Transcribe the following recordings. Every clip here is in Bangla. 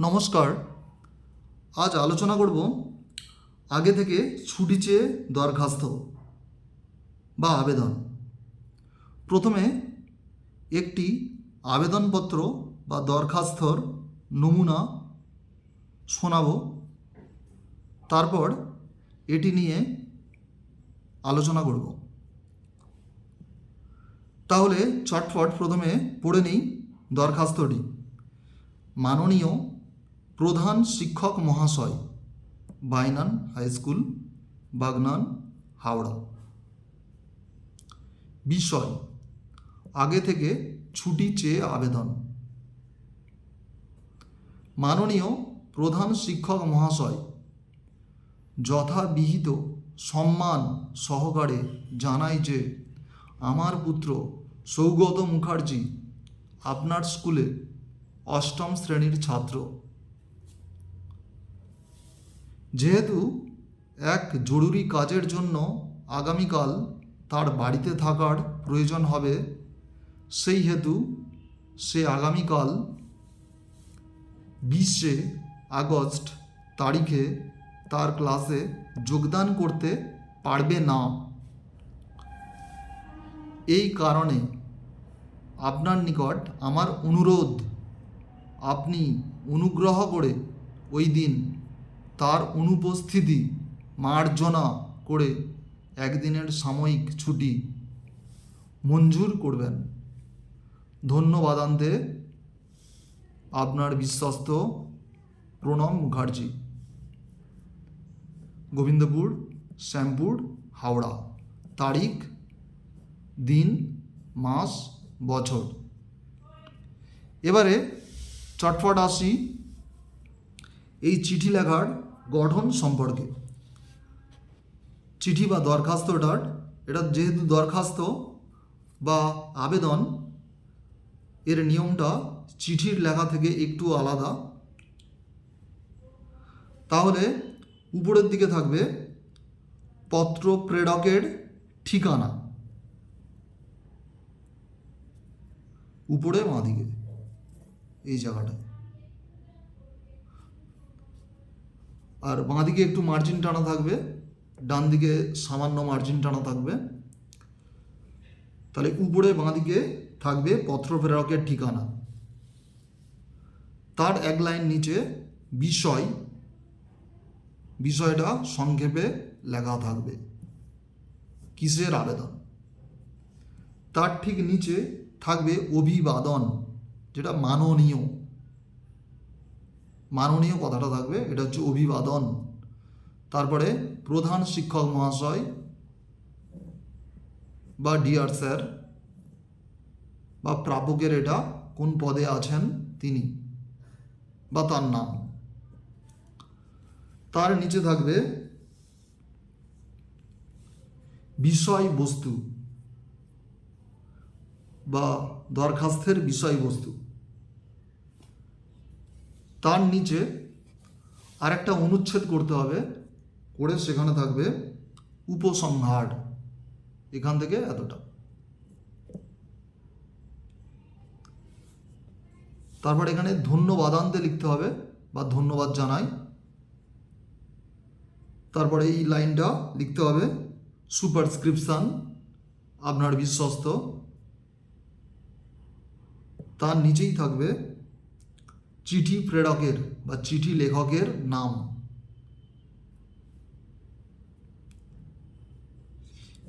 নমস্কার। আজ আলোচনা করব আগে থেকে ছুটি চেয়ে দরখাস্ত বা আবেদন। প্রথমে একটি আবেদনপত্র বা দরখাস্তর নমুনা শোনাবো। তারপর এটি নিয়ে আলোচনা করব। তাহলে চটফট প্রথমে পড়ে নিই দরখাস্তটি। মাননীয় প্রধান শিক্ষক মহাশয় বাইনান হাই স্কুল, বাগনান, হাওড়া। বিষয়, আগে থেকে ছুটি চেয়ে আবেদন। মাননীয় প্রধান শিক্ষক মহাশয়, যথাবিহিত সম্মান সহকারে জানাই যে আমার পুত্র সৌগত মুখার্জি আপনার স্কুলে অষ্টম শ্রেণির ছাত্র। যেহেতু এক জরুরি কাজের জন্য আগামীকাল তার বাড়িতে থাকার প্রয়োজন হবে, সেই হেতু সে আগামীকাল বিশে আগস্ট তারিখে তার ক্লাসে যোগদান করতে পারবে না। এই কারণে আপনার নিকট আমার অনুরোধ, আপনি অনুগ্রহ করে ওই দিন তার অনুপস্থিতি মার্জনা করে একদিনের সাময়িক ছুটি মঞ্জুর করবেন। ধন্যবাদান্তে আপনার বিশ্বস্ত প্রণব মুখার্জি। গোবিন্দপুর, শ্যামপুর, হাওড়া। তারিখ, দিন, মাস, বছর। এবারে চটফট আসি। এই চিঠি লেখার গঠন সম্পর্কে। চিঠি বা দরখাস্তটার এটা যেহেতু দরখাস্ত বা আবেদন, এর নিয়মটা চিঠির লেখা থেকে একটু আলাদা। তাহলে উপরের দিকে থাকবে, পত্র প্রেরকের ঠিকানা। উপরে বাঁ দিকে এই জায়গাটায় আর বাঁ দিকে একটু মার্জিন টানা থাকবে ডান দিকে সামান্য মার্জিন টানা থাকবে। তাহলে উপরে বাঁ দিকে থাকবে পত্র প্রেরকের ঠিকানা। তার এক লাইন নিচে বিষয়, বিষয়টা সংক্ষেপে লেখা থাকবে। কিসের আবেদন? তার ঠিক নিচে থাকবে অভিবাদন, যেটা মাননীয়। মাননীয় কথাটা থাকবে, এটা হচ্ছে অভিবাদন। তারপরে প্রধান শিক্ষক মহাশয় বা ডিয়ার স্যার বা প্রাপকের এটা কোন পদে আছেন তিনি বা তার নাম। তার নিচে থাকবে বিষয়বস্তু বা দরখাস্তের বিষয়বস্তু। তার নিচে আরেকটা অনুচ্ছেদ করতে হবে, করে সেখানে থাকবে উপসংহার। এখান থেকে এতটা। তারপর এখানে ধন্যবাদান্তে লিখতে হবে বা ধন্যবাদ জানাই। তারপরে এই লাইনটা লিখতে হবে, সুপারস্ক্রিপশান, আপনার বিশ্বস্ত। তার নিচেই থাকবে চিঠি প্রেরকের বা চিঠি লেখকের নাম।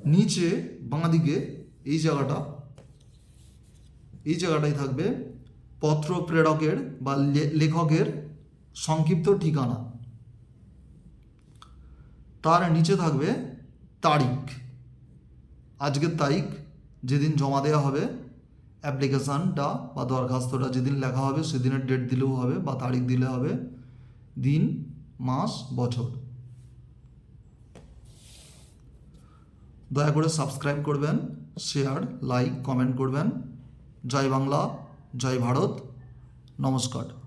নিচে বাঁদিকে এই জায়গাটা, এই জায়গাটাই থাকবে পত্র প্রেরকের বা লেখকের সংক্ষিপ্ত ঠিকানা। তার নিচে থাকবে তারিখ। আজকের তারিখ যেদিন জমা দেওয়া হবে অ্যাপ্লিকেশানটা বা দরখাস্তটা যেদিন লেখা হবে সেদিনের ডেট দিলেও হবে বা তারিখ দিলে হবে। দিন, মাস, বছর। দয়া করে সাবস্ক্রাইব করবেন শেয়ার লাইক কমেন্ট করবেন। জয় বাংলা, জয় ভারত। নমস্কার।